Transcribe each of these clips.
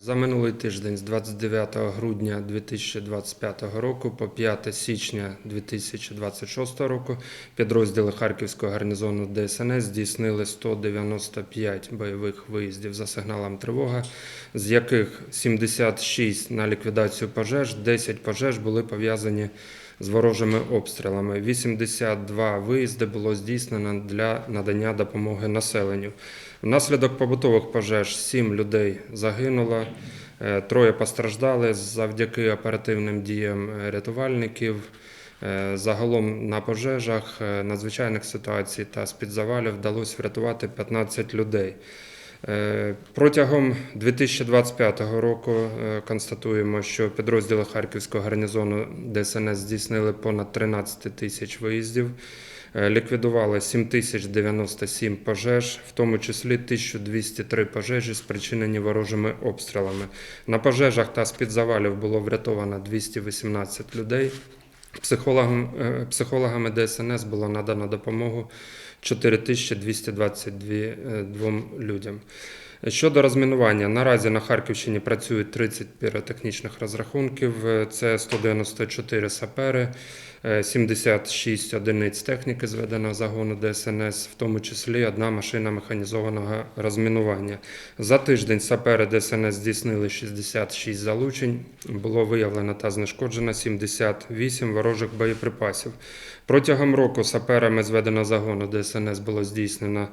За минулий тиждень з 29 грудня 2025 року по 5 січня 2026 року підрозділи Харківського гарнізону ДСНС здійснили 195 бойових виїздів за сигналом тривога, з яких 76 на ліквідацію пожеж, 10 пожеж були пов'язані з ворожими обстрілами. 82 виїзди було здійснено для надання допомоги населенню. Внаслідок побутових пожеж 7 людей загинуло, е, троє постраждали завдяки оперативним діям рятувальників. Е, Загалом на пожежах, е, надзвичайних ситуацій та з-під завалів вдалося врятувати 15 людей. Е, Протягом 2025 року е, констатуємо, що підрозділи Харківського гарнізону ДСНС здійснили понад 13 тисяч виїздів, е, ліквідували 7097 пожеж, в тому числі 1203 пожежі, спричинені ворожими обстрілами. На пожежах та з-під завалів було врятовано 218 людей. Психологам, психологами ДСНС було надано допомогу 4222 е, людям. Щодо розмінування, наразі на Харківщині працюють 30 піротехнічних розрахунків, е, це 194 сапери, е, 76 одиниць техніки зведеного загону ДСНС, в тому числі одна машина механізованого розмінування. За тиждень сапери ДСНС здійснили 66 залучень, було виявлено та знешкоджено 78 ворожих боєприпасів. Протягом року саперами зведено загону ДСНС було здійснено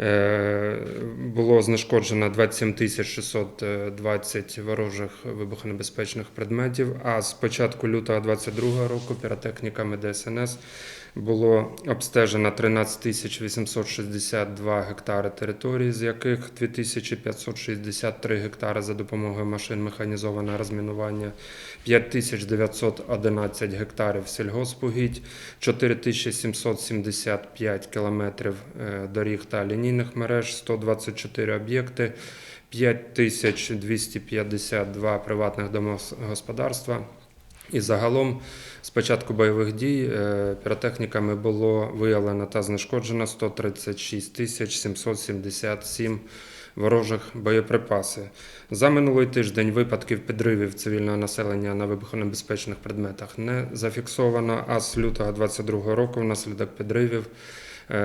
Е, було знешкоджено 27 тисяч 620 ворожих вибухонебезпечних предметів. А з початку лютого 2022 року піротехніками ДСНС було обстежено 13 тисяч 862 гектари території, з яких 2563 гектари за допомогою машин механізованого розмінування, 5911 гектарів сільгоспугідь, 4775 кілометрів е, доріг та лінійних мереж, 124 об'єкти, 5252 приватних домогосподарства. І загалом з початку бойових дій е, піротехніками було виявлено та знешкоджено 136 тисяч 777 ворожих боєприпасів. За минулий тиждень випадків підривів цивільного населення на вибухонебезпечних предметах не зафіксовано, а з лютого 2022 року внаслідок підривів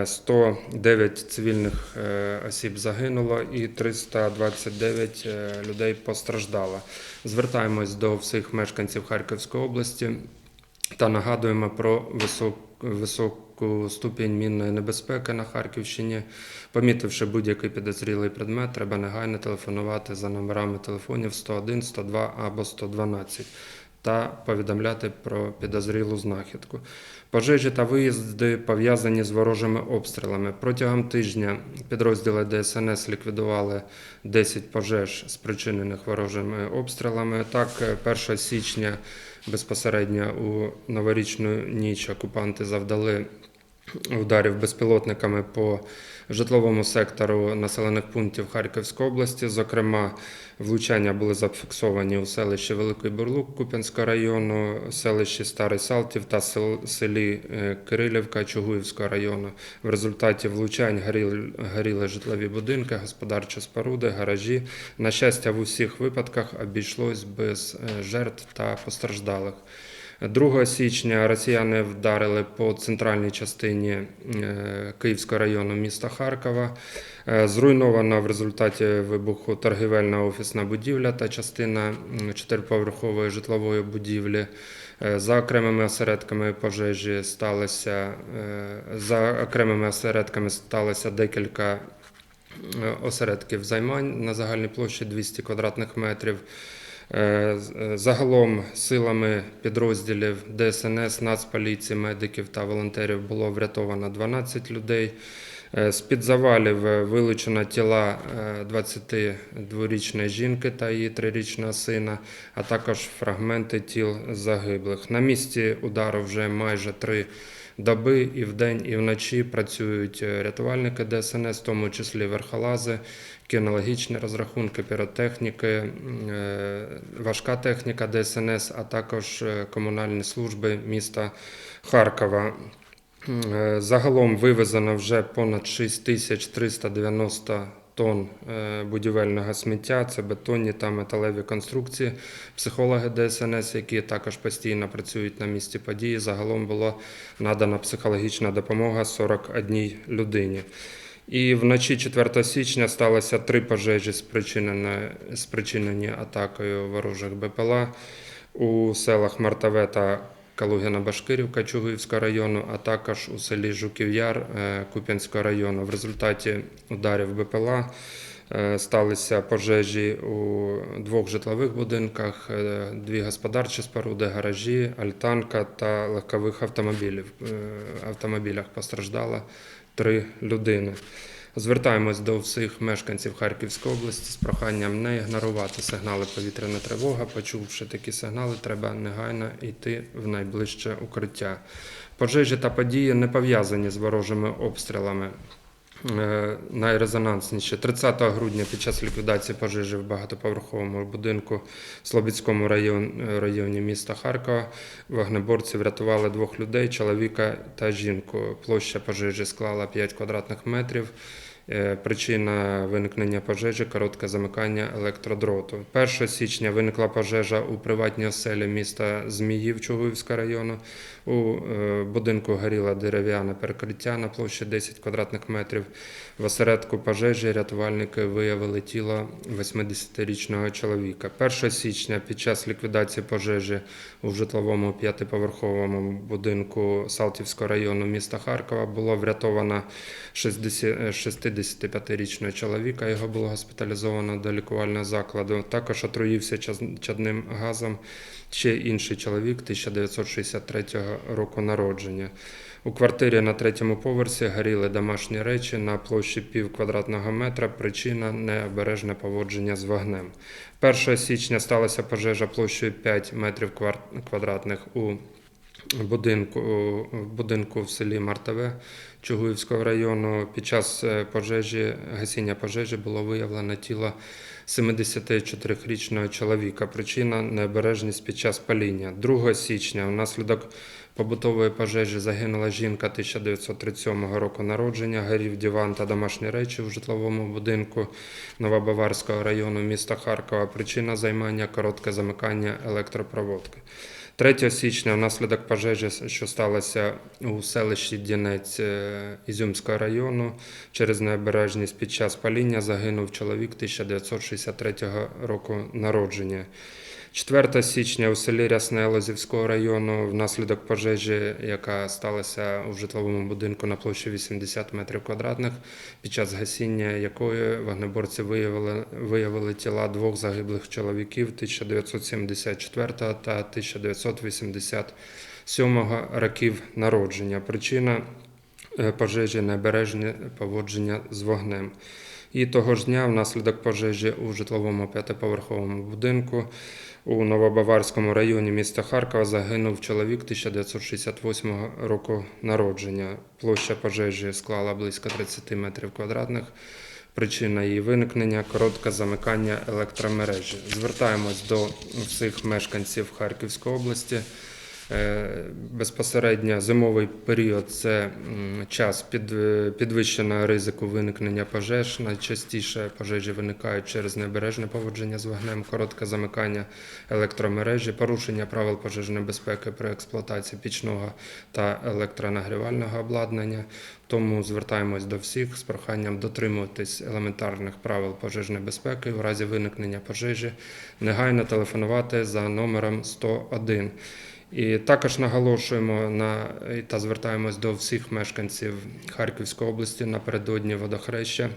109 цивільних е, осіб загинуло і 329 е, людей постраждало. Звертаємось до всіх мешканців Харківської області та нагадуємо про висок, високу ступінь мінної небезпеки на Харківщині. Помітивши будь-який підозрілий предмет, треба негайно телефонувати за номерами телефонів 101, 102 або 112 та повідомляти про підозрілу знахідку. Пожежі та виїзди пов'язані з ворожими обстрілами. Протягом тижня підрозділи ДСНС ліквідували 10 пожеж, спричинених ворожими обстрілами. Так, е, 1 січня безпосередньо у новорічну ніч окупанти завдали ударів безпілотниками по житловому сектору населених пунктів Харківської області. Зокрема, влучання були зафіксовані у селищі Великий Бурлук Куп'янського району, селищі Старий Салтів та селі е, Кирилівка Чугуївського району. В результаті влучань горіли, житлові будинки, господарчі споруди, гаражі. На щастя, в усіх випадках обійшлось без е, жертв та постраждалих. 2 січня росіяни вдарили по центральній частині е, Київського району міста Харкова. Е, Зруйнована в результаті вибуху торгівельна офісна будівля та частина чотириповерхової житлової будівлі. Е, За окремими осередками пожежі сталося за окремими осередками сталося декілька осередків займань на загальній площі 200 квадратних метрів. Е, з- е, Загалом силами підрозділів ДСНС, Нацполіції, медиків та волонтерів було врятовано 12 людей. Е, З-під завалів е, вилучено тіла е, 22-річної жінки та її 3-річного сина, а також фрагменти тіл загиблих. На місці удару вже майже три доби і вдень, і вночі працюють рятувальники ДСНС, в тому числі верхолази, кінологічні розрахунки, піротехніки, е, важка техніка ДСНС, а також е, комунальні служби міста Харкова. Е, Загалом вивезено вже понад 6390 тонн будівельного сміття. Це бетонні та металеві конструкції. Психологи ДСНС, які також постійно працюють на місці події. Загалом було надана психологічна допомога 41 людині. І вночі 4 січня сталося три пожежі, спричинені, спричинені атакою ворожих БПЛА у селах Мартаве та Калугіна-Башкирівка Чугуївського району, а також у селі Жуків-Яр е, Куп'янського району. В результаті ударів БПЛА е, сталися пожежі у двох житлових будинках, е, дві господарчі споруди, гаражі, альтанка та легкових автомобілів. Автомобілях постраждало три людини. Звертаємось до всіх мешканців Харківської області з проханням не ігнорувати сигнали повітряна тривога. Почувши такі сигнали, треба негайно йти в найближче укриття. Пожежі та події не пов'язані з ворожими обстрілами. Е, Найрезонансніші 30 грудня під час ліквідації пожежі в багатоповерховому будинку в Слобідському район- районі міста Харкова вогнеборці врятували двох людей, чоловіка та жінку. Площа пожежі склала 5 квадратних метрів. Е, Причина виникнення пожежі коротке замикання електродроту. 1 січня виникла пожежа у приватній оселі міста Зміїв Чугуївського району. У е, будинку горіло дерев'яне перекриття на площі 10 квадратних метрів. В осередку пожежі рятувальники виявили тіло 80-річного чоловіка. 1 січня під час ліквідації пожежі у житловому п'ятиповерховому будинку Салтівського району міста Харкова було врятовано 60 65-річного чоловіка. Його було госпіталізовано до лікувального закладу. Також отруївся чадним газом ще інший чоловік 1963 року народження. У квартирі на третьому поверсі горіли домашні речі на площі пів квадратного метра. Причина необережне поводження з вогнем. 1 січня сталася пожежа площею 5 метрів квадратних у будинку, будинку в селі Мартове Чугуївського району. Під час е, пожежі, гасіння пожежі було виявлено тіло 74-річного чоловіка. Причина необережність під час паління. 2 січня внаслідок побутової пожежі загинула жінка 1937 року народження, горів диван та домашні речі в житловому будинку Новобаварського району міста Харкова. Причина займання коротке замикання електропроводки. 3 січня внаслідок пожежі, що сталося у селищі Дінець е, Ізюмського району, через необережність під час паління загинув чоловік 1963 року народження. 4 січня у селі Рясне Лозівського району внаслідок пожежі, яка сталася у житловому будинку на площі 80 метрів квадратних, під час гасіння якої вогнеборці виявили, виявили тіла двох загиблих чоловіків 1974 та 1987 років народження. Причина е, пожежі необережне поводження з вогнем. І того ж дня, внаслідок пожежі у житловому п'ятиповерховому будинку у Новобаварському районі міста Харкова загинув чоловік 1968 року народження. Площа пожежі склала близько 30 метрів квадратних. Причина її виникнення коротке замикання електромережі. Звертаємось до всіх мешканців Харківської області. Е, Безпосередньо зимовий період це час е, підвищеного ризику виникнення пожеж. Найчастіше пожежі виникають через необережне поводження з вогнем, коротке замикання електромережі, порушення правил пожежної безпеки при експлуатації пічного та електронагрівального обладнання. Тому звертаємось до всіх з проханням дотримуватись елементарних правил пожежної безпеки в разі виникнення пожежі, негайно телефонувати за номером 101. І також наголошуємо на та звертаємось до всіх мешканців Харківської області напередодні водохреща.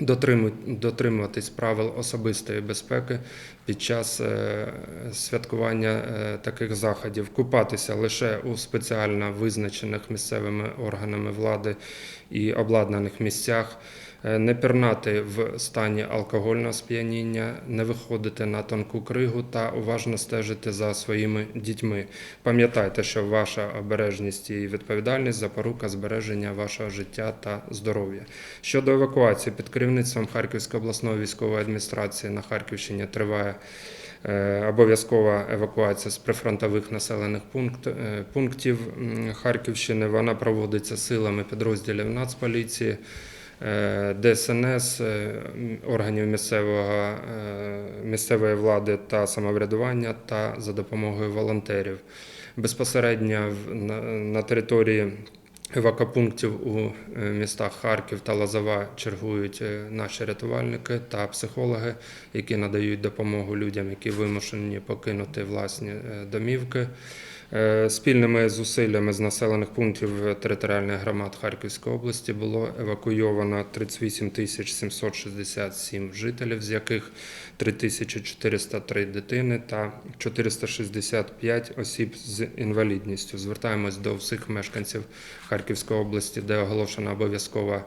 дотриму- Дотримуватись правил особистої безпеки під час е, святкування е, таких заходів, купатися лише у спеціально визначених місцевими органами влади і обладнаних місцях, не пірнати в стані алкогольного сп'яніння, не виходити на тонку кригу та уважно стежити за своїми дітьми. Пам'ятайте, що ваша обережність і відповідальність запорука збереження вашого життя та здоров'я. Щодо евакуації, під керівництвом Харківської обласної військової адміністрації на Харківщині триває е, обов'язкова евакуація з прифронтових населених е, пунктів Харківщини. Вона проводиться силами підрозділів Нацполіції. Е, ДСНС, е, органів місцевого, е, місцевої влади та самоврядування та за допомогою волонтерів. Безпосередньо на, території евакопунктів у містах Харків та Лозова чергують наші рятувальники та психологи, які надають допомогу людям, які вимушені покинути власні домівки. Е, Спільними зусиллями з населених пунктів територіальних громад Харківської області було евакуйовано 38 тисяч 767 жителів, з яких 3403 дитини та 465 осіб з інвалідністю. Звертаємось до всіх мешканців Харківської області, де оголошена обов'язкова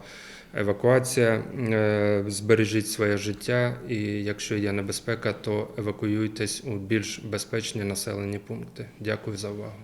евакуація. Е, Збережіть своє життя, і якщо є небезпека, то евакуюйтесь у більш безпечні населені пункти. Дякую за увагу.